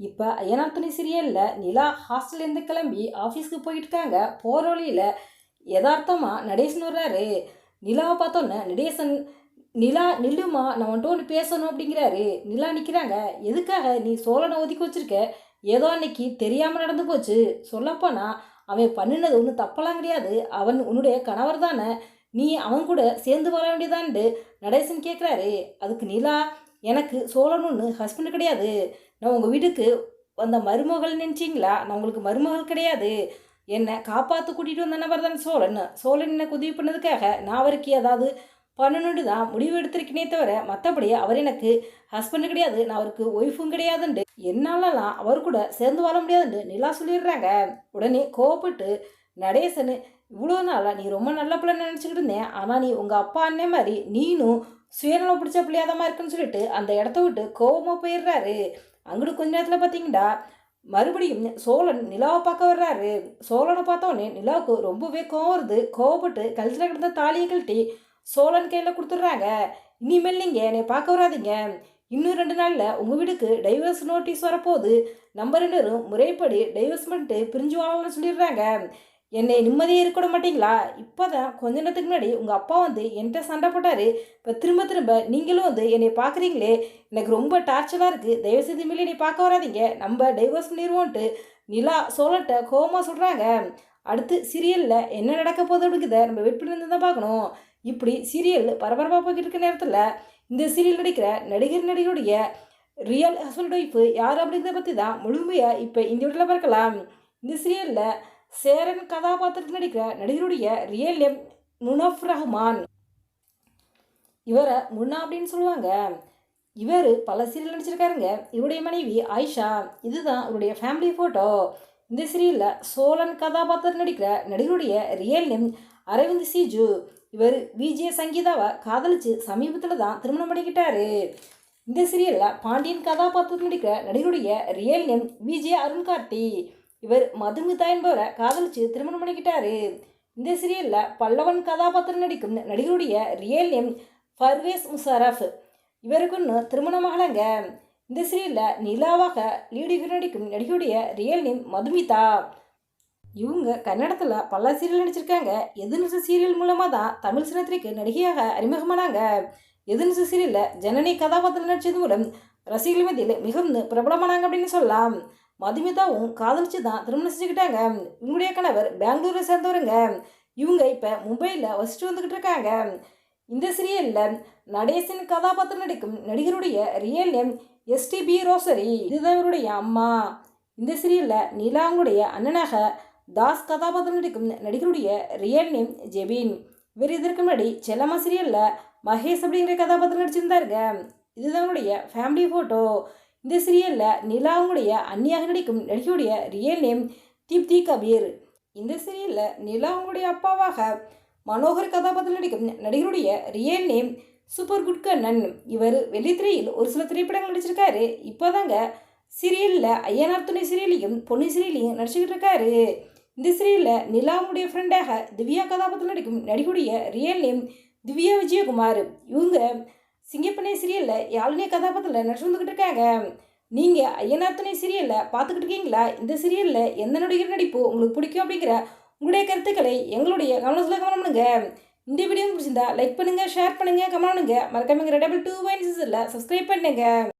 இப்போ ஐயனார் துணை சீரியலில் நிலா ஹாஸ்டல்லேருந்து கிளம்பி ஆஃபீஸ்க்கு போயிட்டுக்காங்க போகிற வழியில் யதார்த்தமாக நடேசன் வர்றாரு. நிலாவை பார்த்தோன்னே நடேசன் நிலா நில்லுமா நான் வந்துட்டு ஒன்று பேசணும் அப்படிங்கிறாரு. நிலா நிற்கிறாங்க எதுக்காக நீ சோழனை ஒதுக்கி வச்சிருக்க? ஏதோ அன்னைக்கு தெரியாமல் நடந்து போச்சு. சொல்லப்போனா அவன் பண்ணினது ஒன்றும் தப்பெல்லாம் கிடையாது. அவன் உன்னுடைய கணவர் தானே நீ அவன் கூட சேர்ந்து வர வேண்டியதான்ட்டு நடேசன் கேட்குறாரு அதுக்கு நிலா எனக்கு சோழன் ஒன்று ஹஸ்பண்ட் கிடையாது. நான் உங்கள் வீட்டுக்கு வந்த மருமகள் நினச்சிங்களா? நான் உங்களுக்கு மருமகள் கிடையாது. என்னை காப்பாற்ற கூட்டிகிட்டு வந்த நபர் தான் சோழன். சோழன் எனக்கு உதவி பண்ணதுக்காக நான் அவருக்கு ஏதாவது பண்ணணுன்னு தான் முடிவு எடுத்திருக்கேனே தவிர மற்றபடி அவர் எனக்கு ஹஸ்பண்டு கிடையாது. நான் அவருக்கு ஒய்ஃபும் கிடையாதுண்டு. என்னாலலாம் அவர் கூட சேர்ந்து வாழ முடியாதுண்டு. நிலா சொல்லிடுறாங்க. உடனே கோவப்பட்டு நடேசன் இவ்வளோ நாளாக நீ ரொம்ப நல்ல பிள்ளை நினச்சிக்கிட்டு இருந்தேன். ஆனால் நீ உங்கள் அப்பா அண்ணே மாதிரி நீனும் சுயநலம் பிடிச்ச பிள்ளையாதமாக இருக்குன்னு சொல்லிட்டு அந்த இடத்த விட்டு கோவமாக போயிடுறாரு. அங்கிட்டு கொஞ்ச நேரத்தில் பார்த்தீங்கன்னா மறுபடியும் சோழன் நிலாவை பார்க்க வர்றாரு. சோழனை பார்த்தோன்னே நிலாவுக்கு ரொம்பவே கோவம் வருது. கோவப்பட்டு கழுத்தில் கிடந்த தாலியை கழட்டி சோழன் கையில் கொடுத்துட்றாங்க. இனிமேல் நீங்கள் என்னை பார்க்க வராதீங்க. இன்னும் ரெண்டு நாளில் உங்கள் வீட்டுக்கு டைவர்ஸ் நோட்டீஸ் வரப்போகுது. நம்ம ரெண்டு பேரும் முறைப்படி டைவர்ஸ் பண்ணிட்டு பிரிஞ்சு வாழலாம்னு சொல்லிடுறாங்க. என்னை நிம்மதியாக இருக்க விட மாட்டீங்களா? இப்போ தான் கொஞ்ச நேரத்துக்கு முன்னாடி உங்கள் அப்பா வந்து என்கிட்ட சண்டை போட்டார். இப்போ திரும்ப திரும்ப நீங்களும் வந்து என்னை பார்க்குறீங்களே எனக்கு ரொம்ப டார்ச்சராக இருக்குது தயவுசெய்து மேலே என்னை பார்க்க வராதீங்க. நம்ம டைவர்ஸ் பண்ணிடுவோன்ட்டு நிலா சோழன்ட்ட கோவமாக சொல்கிறாங்க அடுத்து சீரியலில் என்ன நடக்க போகுது அப்படிங்கிறத நம்ம வெயிட் பண்ணி தான் பார்க்கணும். இப்படி சீரியல் பரபரப்பாக போய்கிட்டு இருக்க நேரத்தில் இந்த சீரியல் நடிக்கிற நடிகர் நடிகருடைய ரியல் ஹஸ்பண்ட் ஒய்ஃபு யார் அப்படிங்கிறத பற்றி தான் முழுமையாக இப்போ இந்த வீட்டில் பார்க்கலாம். இந்த சீரியலில் சேரன் கதாபாத்திரத்தில் நடிக்கிற நடிகருடைய ரியல் நேம் முனஃப் ரஹ்மான். இவரை முன்னா அப்படின்னு சொல்லுவாங்க. இவர் பல சீரியல் நடிச்சிருக்காருங்க. இவருடைய மனைவி ஆயிஷா. இதுதான் இவருடைய ஃபேமிலி ஃபோட்டோ இந்த சீரியலில் சோழன் கதாபாத்திரத்தில் நடிக்கிற நடிகருடைய ரியல் நேம் அரவிந்த் சிஜு. இவர் விஜய சங்கீதாவை காதலிச்சு சமீபத்தில் தான் திருமணம் பண்ணிக்கிட்டாரு. இந்த சீரியலில் பாண்டியன் கதாபாத்திரத்தில் நடிக்கிற நடிகருடைய ரியல் நேம் விஜய அருண் கார்த்தி இவர் மதுமிதா என்பவரை காதலிச்சு திருமணம் பண்ணிக்கிட்டாரு. இந்த சீரியலில் பல்லவன் கதாபாத்திரம் நடிக்கும் நடிகருடைய ரியல் நேம் ஃபர்வேஸ் முஷாரஃப். இவருக்கு திருமண திருமணம் இந்த சீரியலில் நிலாவாக லீடு நடிக்கும் நடிகருடைய ரியல் நேம் மதுமிதா. இவங்க கன்னடத்தில் பல சீரியல் நடிச்சிருக்காங்க. எதிர்நிச சீரியல் மூலமாக தான் தமிழ் சினத்திற்கு நடிகையாக அறிமுகமானாங்க. எதிர்நிச சீரியலில் ஜனனி கதாபாத்திரம் நடித்தது மூலம் ரசிகர்கள் மத்தியில் மிகவும் பிரபலமானாங்க அப்படின்னு சொல்லலாம். மதுமிதாவும் காதலிச்சு தான் திருமணம் செஞ்சுக்கிட்டாங்க. இவங்களுடைய கணவர் பெங்களூரை சேர்ந்தவருங்க. இவங்க இப்போ மும்பையில் வசிச்சு வந்துக்கிட்டு இருக்காங்க. இந்த சீரியலில் நடேசன் கதாபாத்திரம் நடிக்கும் நடிகருடைய ரியல் நேம் எஸ்டிபி ரோசரி இதுதான் இவருடைய அம்மா. இந்த சீரியலில் நீலாவுடைய அண்ணனாக தாஸ் கதாபாத்திரம் நடிக்கும் நடிகருடைய ரியல் நேம் ஜெபின். இவர் இதற்கு முன்னாடி செல்லம்மா சீரியலில் மகேஷ் அப்படிங்கிற கதாபாத்திரம் நடிச்சிருந்தாருங்க. இதுதான் அவருடைய ஃபேமிலி ஃபோட்டோ இந்த சீரியலில் நிலாவுடைய அந்நியாக நடிக்கும் நடிகையுடைய ரியல் நேம் தீப்தி கபீர். இந்த சீரியலில் நிலாவுடைய அப்பாவாக மனோகர் கதாபாத்திரம் நடிக்கும் நடிகருடைய real name super good Kannan. இவர் வெள்ளித்திரையில் ஒரு சில திரைப்படங்கள் நடிச்சிருக்காரு. இப்போதாங்க சீரியலில் ஐயனார் துணை சீரியலையும் பொன்னி சீரியலையும் நடிச்சுக்கிட்டு இருக்காரு. இந்த சீரியலில் நிலாவுடைய ஃப்ரெண்டாக திவ்யா கதாபாத்திரம் நடிக்கும் நடிகருடைய ரியல் நேம் திவ்யா விஜயகுமார். இவங்க சிங்கப்பனே சீரியலில் யாழினிய கதாபாத்திரத்தில் நடிச்சு வந்துக்கிட்டு இருக்காங்க. நீங்கள் ஐயனார் துணை சீரியலில் பார்த்துக்கிட்டு இருக்கீங்களா? இந்த சீரியலில் எந்த நடிகர் நடிப்பு உங்களுக்கு பிடிக்கும் அப்படிங்கிற உங்களுடைய கருத்துக்களை எங்களுடைய கவனத்தில் கவனம் பண்ணுங்க இந்த வீடியோ பிடிச்சிருந்தா லைக் பண்ணுங்கள் ஷேர் பண்ணுங்கள் கமெண்ட் பண்ணுங்கள் மறக்காம டபுள் டூ பாயிண்ட் சப்ஸ்கிரைப் பண்ணுங்கள்